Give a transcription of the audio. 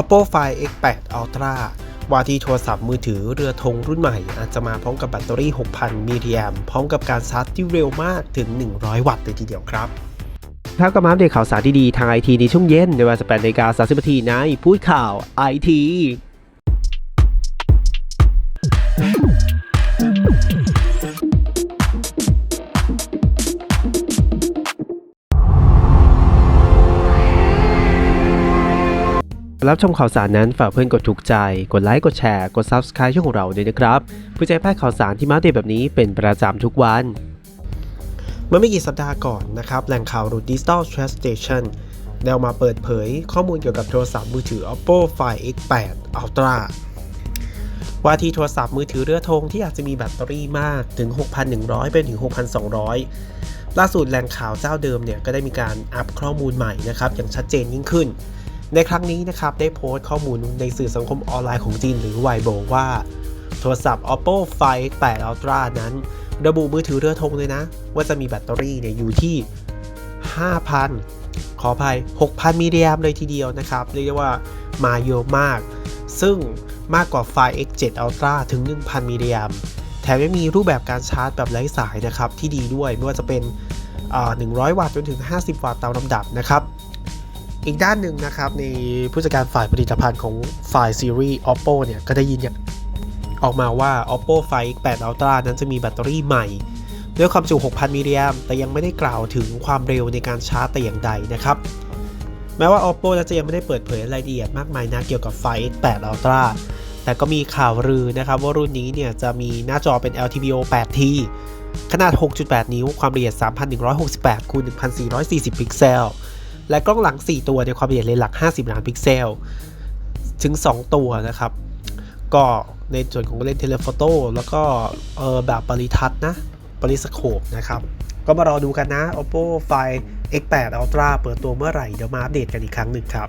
Oppo Find X8 Ultra ว่าที่โทรศัพท์มือถือเรือธงรุ่นใหม่ อาจจะมาพร้อมกับแบตเตอรี่ 6,000 มิลลิแอมพร้อมกับการชาร์จที่เร็วมากถึง 100 วัตต์เลยทีเดียวครับครับก็มาอัปเดตข่าวสารดีๆ ทางไอทีในช่วงเย็นในเวลา18นาฬิกา30นาทีในพูดข่าวไอที รับชมข่าวสารนั้นฝากเพื่อนกดถูกใจ กดไลค์ กดแชร์ กด Subscribe ช่องของเราด้วยนะครับเพื่อจะพลาดข่าวสารที่มาเดตแบบนี้เป็นประจำทุกวัน เมื่อไม่กี่สัปดาห์ก่อนนะครับ แหล่งข่าวรู Digital Trust Station ได้ออกมาเปิดเผยข้อมูลเกี่ยวกับโทรศัพท์มือถือ Oppo Find X8 Ultra ว่าที่โทรศัพท์มือถือเรือธงที่อาจจะมีแบตเตอรี่มากถึง 6,100ไปถึง 6,200 ล่าสุดแหล่งข่าวเจ้าเดิมเนี่ยก็ได้มีการอัปข้อมูลใหม่นะครับอย่างชัดเจนยิ่งขึ้น ในครั้งนี้นะครับได้โพสต์ข้อมูลในสื่อสังคมออนไลน์ของจีนหรือไวโบว่า โทรศัพท์ Oppo Find 8 Ultra นั้น ระบุมือถือเรือธงเลยนะ ว่าจะมีแบตเตอรี่เนี่ยอยู่ที่ 5,000 ขออภัย 6,000 มิลลิแอมเลยทีเดียวนะครับ เรียกได้ว่ามาเยอะมาก ซึ่งมากกว่า Find X7 Ultra ถึง 1,000 มิลลิแอมแถมยังมีรูปแบบการชาร์จแบบไร้สายนะครับที่ดีด้วยไม่ว่าจะเป็น 100 วัตต์จนถึง 50 วัตต์ตามลำดับนะครับ อีกด้านหนึ่งนะครับ ในผู้จัดการฝ่ายผลิตภัณฑ์ของฝ่ายซีรีส์ Oppo เนี่ย ก็ได้ยินอย่างออกมาว่า Oppo Find X8 Ultra นั้นจะมีแบตเตอรี่ใหม่ ด้วยความจุ 6,000 มิลลิแอมแต่ยังไม่ได้กล่าวถึงความเร็วในการชาร์จแต่อย่างใดนะครับ แม้ว่า Oppo จะยังไม่ได้เปิดเผยรายละเอียดมากมายนะเกี่ยวกับ Find X8 Ultra แต่ก็มีข่าวลือนะครับว่ารุ่นนี้เนี่ยจะมีหน้าจอเป็น LTPO 8T ขนาด 6.8 นิ้ว ความละเอียด 3,168คูณ1,440 พิกเซล และกล้องหลัง 4 ตัวในความละเอียดเลนส์หลัก 50 ล้านพิกเซล ถึง 2 ตัวนะครับ ก็ในส่วนของเลนส์เทเลโฟโต้แล้วก็เออแบบปริทัศน์นะ ปริสโคปนะครับ ก็มารอดูกันนะ Oppo Find X8 Ultra เปิดตัวเมื่อไหร่ เดี๋ยวมาอัปเดตกันอีกครั้งหนึ่งครับ